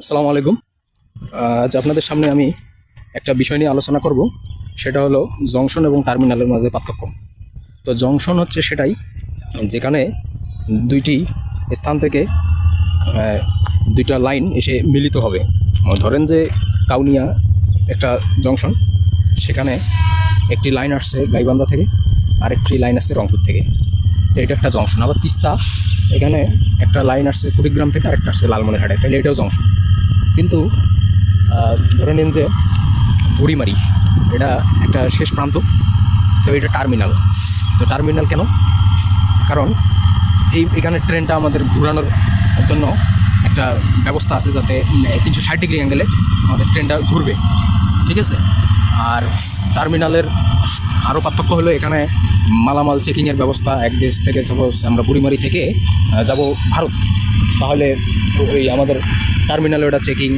আসসালামু আলাইকুম। আজ আপনাদের সামনে আমি একটা বিষয় নিয়ে আলোচনা করব। সেটা হলো জংশন এবং টার্মিনালের মাঝে পার্থক্য। তো জংশন হচ্ছে সেটাই যেখানে দুইটি স্থান থেকে দুইটা লাইন এসে মিলিত হবে। ধরেন যে কাউনিয়া একটা জংশন, সেখানে একটি লাইন আসছে গাইবান্ধা থেকে আর একটি লাইন আসছে রংপুর থেকে। তো এটা একটা জংশন। আবার তিস্তা, এখানে একটা লাইন আসছে কুড়িগ্রাম থেকে, আরেকটা আসছে লালমনিরহাটে। তাহলে এটাও জংশন। কিন্তু ধরে নিন যে বুড়িমারি, এটা একটা শেষ প্রান্ত। তো এটা টার্মিনাল। তো টার্মিনাল কেন? কারণ এই এখানে ট্রেনটা আমাদের ঘুরানোর জন্য একটা ব্যবস্থা আছে যাতে তিনশো ষাট ডিগ্রি অ্যাঙ্গেলে আমাদের ট্রেনটা ঘুরবে। ঠিক আছে? আর টার্মিনালের আরও পার্থক্য হলো এখানে মালামাল চেকিংয়ের ব্যবস্থা, এক দেশ থেকে সাপোজ আমরা বুড়িমারি থেকে যাব ভারত। তাহলে ওই আমাদের টার্মিনালে ওটা চেকিং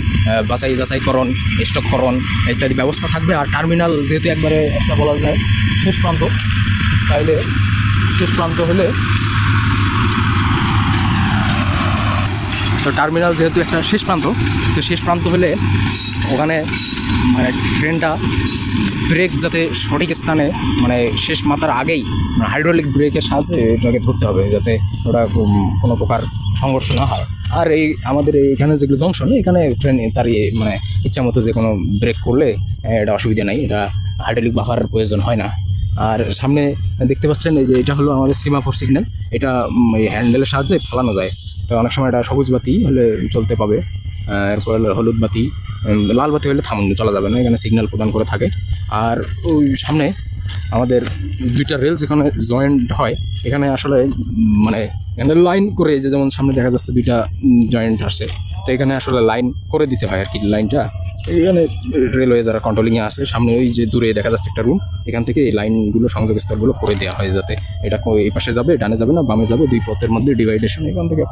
বাছাই যাচাইকরণ স্টককরণ ইত্যাদি ব্যবস্থা থাকবে। আর টার্মিনাল যেহেতু একবারে একটা বলা যায় শেষ প্রান্ত, তাইলে শেষ প্রান্ত হলে তো টার্মিনাল যেহেতু একটা শেষ প্রান্ত, তো শেষ প্রান্ত হলে ওখানে মানে ট্রেনটা ব্রেক যাতে সঠিক স্থানে মানে শেষ মাথার আগেই হাইড্রোলিক ব্রেকের সাহায্যে এটাকে ধরতে হবে যাতে ওটা কোনো প্রকার সংঘর্ষ না হয়। আর এই আমাদের এখানে যেগুলো জংশন এখানে ট্রেন তার মানে ইচ্ছা মতো যে কোনো ব্রেক করলে এটা অসুবিধা নাই, এটা হাইড্রোলিক বাফার প্রয়োজন হয় না। আর সামনে দেখতে পাচ্ছেন এই যে এটা হলো আমাদের সিমাফোর সিগন্যাল। এটা হ্যান্ডেলের সাহায্যে ফালানো যায়। তো অনেক সময় এটা সবুজ বাতি হলে চলতে পাবে। এরপর হলো হলুদ বাতি লাল বাতি হলে থামুন, চলা যাবে না। এখানে সিগন্যাল প্রদান করে থাকে। আর ওই সামনে আমাদের দুইটা রেল যেখানে জয়েন্ট হয়। এখানে আসলে মানে এখানে লাইন করে যে যেমন সামনে দেখা যাচ্ছে দুইটা জয়েন্ট আসছে। তো এখানে আসলে লাইন করে দিতে হয় আর কি, লাইনটা। এখানে রেলওয়ে যারা কন্ট্রোলিংয়ে আছে, সামনে ওই যে দূরে দেখা যাচ্ছে একটা রুম এখান থেকে এই লাইনগুলো সংযোগ স্থলগুলো করে দেওয়া হয় যাতে এটা এই পাশে যাবে, ডানে যাবে না, বামে যাবে, দুই পথের মধ্যে ডিভাইডেশন এখান থেকে